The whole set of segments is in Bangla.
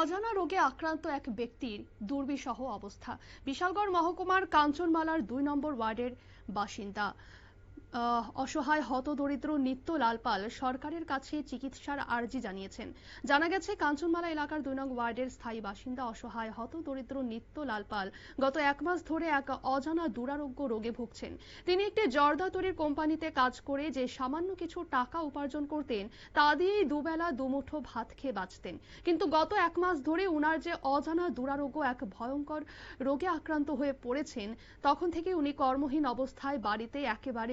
অজানা রোগে আক্রান্ত এক ব্যক্তির দুর্বিষহ অবস্থা। বিশালগড় মহকুমার কাঞ্চনমালার দুই নম্বর ওয়ার্ডের বাসিন্দা। অসহায় হতদরিদ্র নিত্য লালপাল সরকারের কাছে চিকিৎসার আর্জি জানিয়েছেন। জানা গেছে, কাঞ্চনমালা এলাকার দুই নং ওয়ার্ডের স্থায়ী বাসিন্দা অসহায় হতদরিদ্র নিত্য লালপাল গত এক মাস ধরে এক অজানা দুরারোগ্য রোগে ভুগছেন। তিনি একটি জর্দা তৈরির কোম্পানিতে কাজ করে যে সামান্য কিছু টাকা উপার্জন করতেন, তা দিয়েই দুবেলা দুমুঠো ভাত খেয়ে বাঁচতেন। কিন্তু গত এক মাস ধরে উনার যে অজানা দুরারোগ্য এক ভয়ঙ্কর রোগে আক্রান্ত হয়ে পড়েছেন, তখন থেকে উনি কর্মহীন অবস্থায় বাড়িতে একেবারে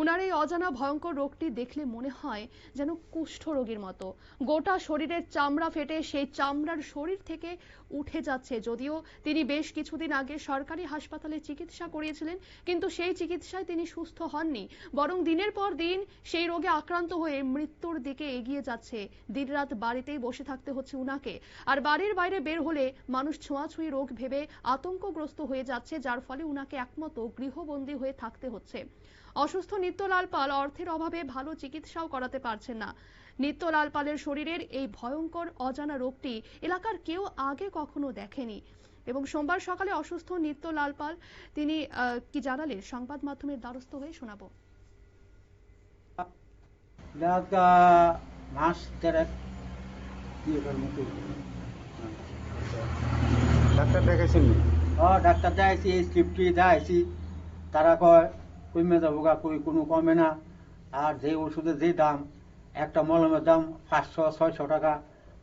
উনার এই অজানা ভয়ঙ্কর রোগটি দেখলে মনে হয় যেন কুষ্ঠ রোগীর মতো। গোটা শরীরের চামড়া ফেটে সেই চামড়ার শরীর থেকে উঠে যাচ্ছে। যদিও তিনি বেশ কিছুদিন আগে সরকারি হাসপাতালে চিকিৎসা করিয়েছিলেন, কিন্তু সেই চিকিৎসায় তিনি সুস্থ হননি। বরং দিনের পর দিন সেই রোগে আক্রান্ত হয়ে মৃত্যুর দিকে এগিয়ে যাচ্ছে। দিনরাত বাড়িতেই বসে থাকতে হচ্ছে উনাকে। আর বাড়ির বাইরে বের হলে মানুষ ছোঁয়াছুঁয়ি রোগ ভেবে আতঙ্কগ্রস্ত হয়ে যাচ্ছে, যার ফলে উনাকে একমতো গৃহবন্দী হয়ে থাকতে হচ্ছে। অসুস্থ নিত্যলাল পাল অর্থের অভাবে ভালো চিকিৎসাও করাতে পারছেন না। নিত্যলাল পালের শরীরের এই ভয়ঙ্কর অজানা রোগটি এলাকার কেউ আগে কখনো দেখেনি। এবং সোমবার সকালে অসুস্থ নিত্যলাল পাল তিনি কি জানালেন? সংবাদ মাধ্যমের দ্বারস্থ হয়ে শোনাবো। দাদা মাস দেড়েক ডাক্তার দেখাইছেন ও ডাক্তার দেখাইছি এই স্লিপটি দেখাইছি। তারা কয় কমে যাব গা কই কোনো কমে না। আর যে ওষুধের যে দাম একটা মলমের দাম পাঁচশো ছয়শো টাকা।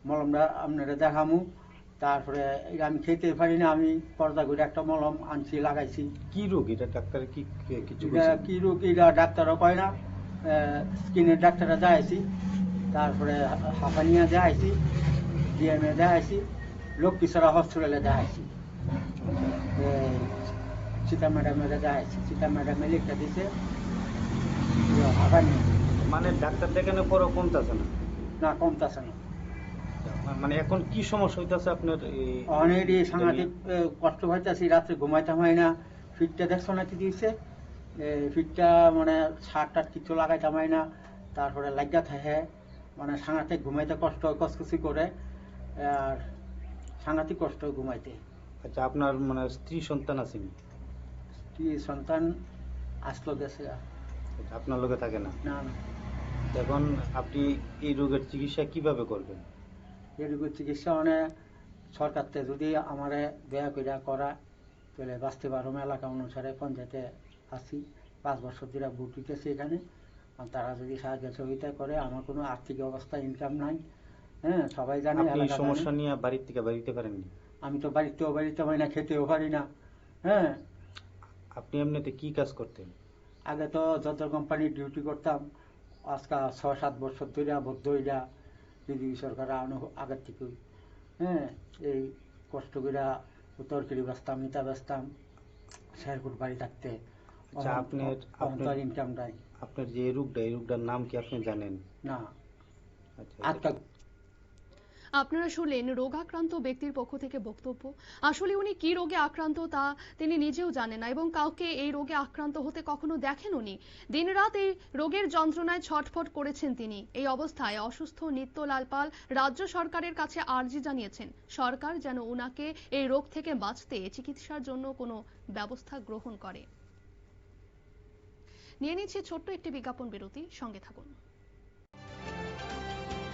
মলমটা আপনারা দেখামু। তারপরে এটা আমি খেতে পারি না আমি পর্দা করে একটা মলম আনছি লাগাইছি। কি রোগ এটা? ডাক্তার কি কিছু? কি রোগ? এটা ডাক্তারও কয় না। স্কিনের ডাক্তারে দেখাইছি। তারপরে হাফানিয়া দেখাইছি ডিএমএ দেখাইছি লক্ষ্মীছড়া হসপিটালে দেখাইছি। এই সীতা ম্যাডামের সীতা ম্যাডামে লিখে দিছে হাফানিয়া মানে ডাক্তার দেখানোর পরও কমতেছে না? না কমতাছে না। মানে এখন কি সমস্যা হইতাছে আপনার অনেকই সাংঘাতিক কষ্ট হইতেছি রাত্রে ঘুমাইতে হয় না ফিটটা দেখছ না কি দিয়েছে ফিটটা মানে সার টাট কিছু লাগাইতে হয় না তারপরে লাগা থাকে মানে সাংঘাতিক ঘুমাইতে কষ্ট হয় কসকসি করে আর সাংঘাতিক কষ্ট ঘুমাইতে। আচ্ছা আপনার মানে স্ত্রী সন্তান আছে? কি সন্তান আসলো আচ্ছা, আপনার লোকে থাকে না? না এখন আপনি এই রোগের চিকিৎসা কীভাবে করবেন? এরকম চিকিৎসা মানে সরকার থেকে যদি আমারে দয়া করে করা তাহলে বাঁচতে পারো এলাকা অনুসারে পঞ্চায়েতে আছি পাঁচ বছর ধরে ভোট দিতেছি এখানে। আর তারা যদি সাহায্য সহযোগিতা করে আমার কোনো আর্থিক অবস্থা ইনকাম নাই। হ্যাঁ সবাই জানে আপনি এই সমস্যা নিয়ে বাড়ির থেকে বাড়িতে পারেননি? আমি তো বাড়িতেও বাড়িতে পারি না খেতেও পারি না। হ্যাঁ আপনি এমনিতে কি কাজ করতেন? আগে তো যত কোম্পানির ডিউটি করতাম আজকে ছ সাত বছর ধরে বদ্ধ হইয়া যদি সরকার আনো আগের থেকে হ্যাঁ এই কষ্ট করে তরকারি বেচতাম মিতা বেচতাম শেরপুর বাড়ি থাকতে। আচ্ছা, আপনার- আপনার- ইনকাম নাই। আপনার যে রোগটা এই রোগটার নাম কি আপনি জানেন? না। আচ্ছা আপনারা শুনলেন রোগাক্রান্ত ব্যক্তির পক্ষ থেকে বক্তব্য। আসলে উনি কি রোগে আক্রান্ত তা তিনি নিজেও জানেন না এবং কাউকে এই রোগে আক্রান্ত হতে কখনো দেখেন উনি। দিনরাত এই রোগের যন্ত্রণায় ছটফট করেছেন তিনি। এই অবস্থায় অসুস্থ নিত্য লালপাল রাজ্য সরকারের কাছে আর্জি জানিয়েছেন, সরকার যেন উনাকে এই রোগ থেকে বাঁচতে চিকিৎসার জন্য কোনো ব্যবস্থা গ্রহণ করে। নিয়ে নিচ্ছে ছোট্ট একটি বিজ্ঞাপন বিরতি, সঙ্গে থাকুন।